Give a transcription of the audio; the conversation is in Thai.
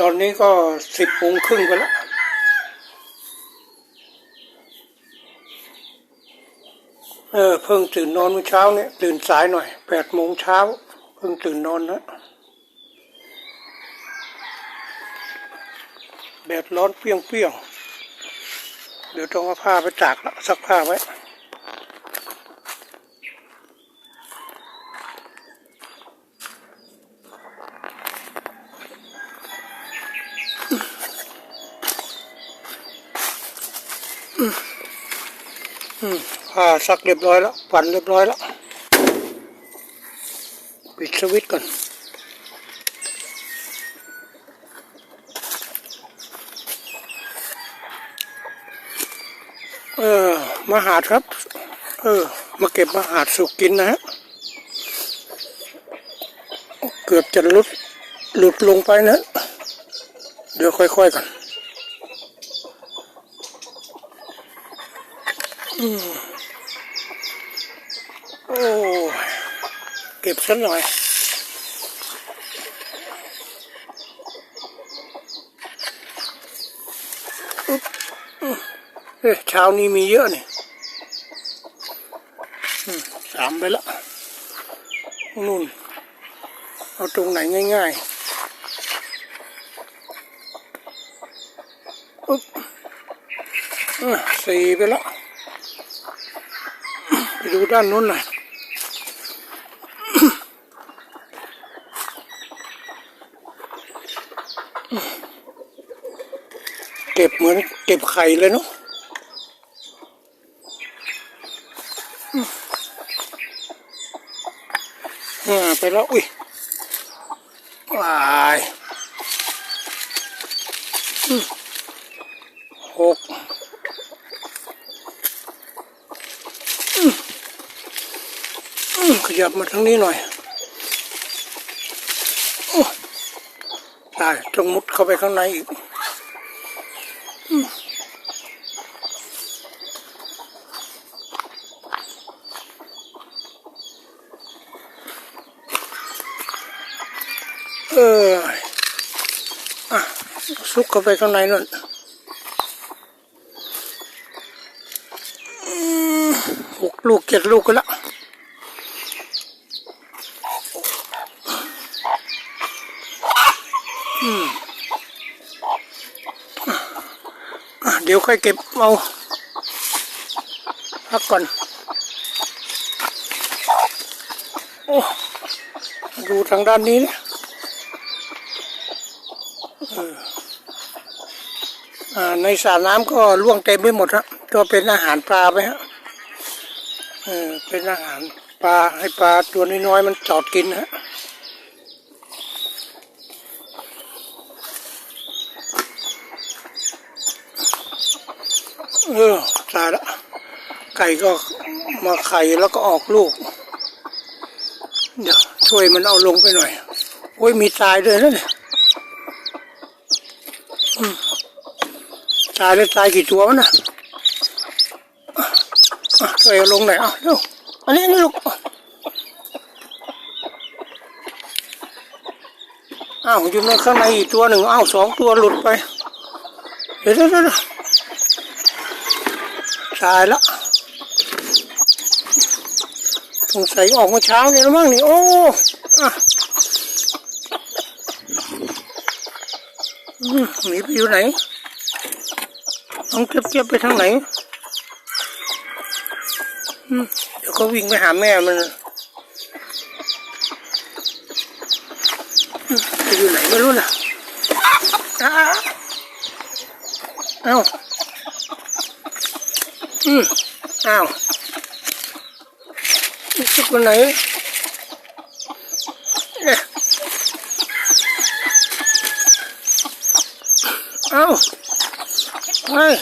ตอนนี้ก็สิบโมงครึ่งไปแล้วเออเพิ่งตื่นนอนเมื่อเช้าเนี่ยตื่นสายหน่อยแปดโมงเช้า เพิ่งตื่นนอนนะแดดร้อนเปรี้ยงๆเดี๋ยวต้องเอาผ้าไปตากแล้วซักผ้าไว้ ผ้าซักเรียบร้อยแล้วปั่นเรียบร้อยแล้ว ปิดสวิตช์ก่อนเออมาหาดครับ เออ มาเก็บมาหาดสุกกินนะฮะเกือบจะหลุดหลุดลงไปนะ เดี๋ยวค่อยๆกัน โอ้เก็บสักหน่อยอุ๊บอุ๊บเอ๊ะเช้านี้มีเยอะนี่สามไปแล้วนู่น เอาตรงไหนง่ายๆอุ๊บอะสี่ไปแล้ว ดูด้านนู้นหน่อยเก็บเหมือนเก็บไข่เลยเนาะอ่าไปแล้วอุ้ยวายหกอืม ขยับมาทางนี้หน่อยโอ้ได้ต้องมุดเข้าไปข้างในอีกเอออะซุกเข้าไปข้างในนั่นหกลูกเจ็ดลูกกันละ อะ เดี๋ยวค่อยเก็บเอาพักก่อน โอ้ดูทางด้านนี้นะในสระน้ำก็ล่วงเต็มไปหมดฮะก็เป็นอาหารปลาไปฮะเออเป็นอาหารปลาให้ปลาตัวน้อยๆมันจอดกินฮะ เออตายละไก่ก็มาไข่แล้วก็ออกลูก เดี๋ยวช่วยมันเอาลงไปหน่อย โอ้ยมีตายด้วยนะเนี่ยอืมตายแล้วตายกี่ตัววะน่ะอะอะช่วยเอาลงหน่อยอะเร็วอันนี้นนี่ลูกอ้าวอยู่ในข้างในอีกตัวหนึ่งอ้าวสองตัวหลุดไปเดี๋ยวเดี๋ยวเดี๋ยว ตายแล้วสงสัยออกมาเช้านี่แล้วมั้งนี่โอ้อะอืมหนีไปอยู่ไหนต้องเก็บเก็บไปทางไหนเดี๋ยวก็วิ่งไปหาแม่มันอืมไปอยู่ไหนไม่รู้นะอ้าเอ้า อืมอ้าวนี่สุกไหนเอ้าเฮ้ย